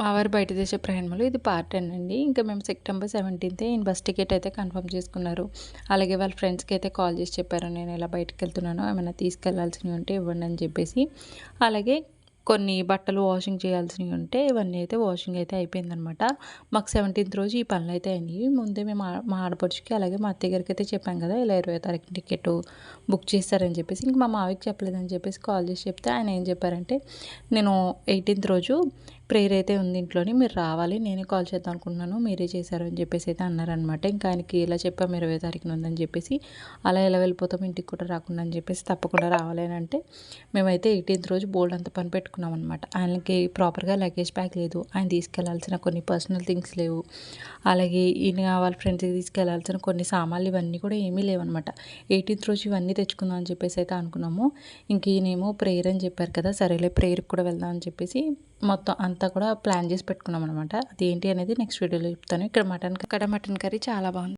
మా వారి బయట దేశ ప్రయాణంలో ఇది పార్ట్ టెన్ అండి. ఇంకా మేము సెప్టెంబర్ సెవెంటీన్త్ ఈయన బస్ టికెట్ అయితే కన్ఫర్మ్ చేసుకున్నారు. అలాగే వాళ్ళ ఫ్రెండ్స్కి అయితే కాల్ చేసి చెప్పారు. నేను ఇలా బయటకు వెళ్తున్నాను. ఏమైనా తీసుకెళ్ళాల్సినవి ఉంటే ఇవ్వండి అని చెప్పేసి. అలాగే కొన్ని బట్టలు వాషింగ్ చేయాల్సినవి ఉంటే ఇవన్నీ అయితే వాషింగ్ అయితే అయిపోయిందనమాట మాకు సెవెంటీన్త్ రోజు ఈ పనులు అయితే అయినాయి. ముందే మేము మా ఆడపడుచుకి అలాగే మా అత్తయ్య గారికి అయితే చెప్పాం కదా ఇలా ఇరవై తారీఖు టికెట్ బుక్ చేస్తారని చెప్పేసి. ఇంక మా మావికి చెప్పలేదని చెప్పేసి కాల్ చేసి చెప్తే ఆయన ఏం చెప్పారంటే నేను ఎయిటీన్త్ రోజు ప్రేయర్ అయితే ఉంది ఇంట్లోని మీరు రావాలి నేనే కాల్ చేద్దాం అనుకుంటున్నాను మీరే చేశారు అని చెప్పేసి అయితే అన్నారనమాట ఇంకా ఆయనకి ఇలా చెప్పాము ఇరవై తారీఖున ఉందని చెప్పేసి అలా ఎలా వెళ్ళిపోతాం ఇంటికి కూడా రాకుండా అని చెప్పేసి తప్పకుండా రావాలి అని అంటే మేమైతే ఎయిటీన్త్ రోజు బోల్డ్ అంత పని పెట్టుకున్నాం అనమాట ఆయనకి ప్రాపర్గా లగేజ్ బ్యాగ్ లేదు ఆయన తీసుకెళ్ళాల్సిన కొన్ని పర్సనల్ థింగ్స్ లేవు. అలాగే ఈయన వాళ్ళ ఫ్రెండ్స్కి తీసుకెళ్ళాల్సిన కొన్ని సామాన్లు ఇవన్నీ కూడా ఏమీ లేవన్నమాట. ఎయిటీన్త్ రోజు ఇవన్నీ తెచ్చుకుందాం అని చెప్పేసి అయితే అనుకున్నాము. ఇంక ఈయనేమో ప్రేయర్ అని చెప్పారు కదా సరేలే ప్రేయర్కి కూడా వెళ్దాం అని చెప్పేసి మొత్తం అంతా కూడా ప్లాన్ చేసి పెట్టుకున్నాం అనమాట అది ఏంటి అనేది నెక్స్ట్ వీడియోలో చెప్తాను. ఇక్కడ మటన్ ఇక్కడ మటన్ కర్రీ చాలా బాగుంది.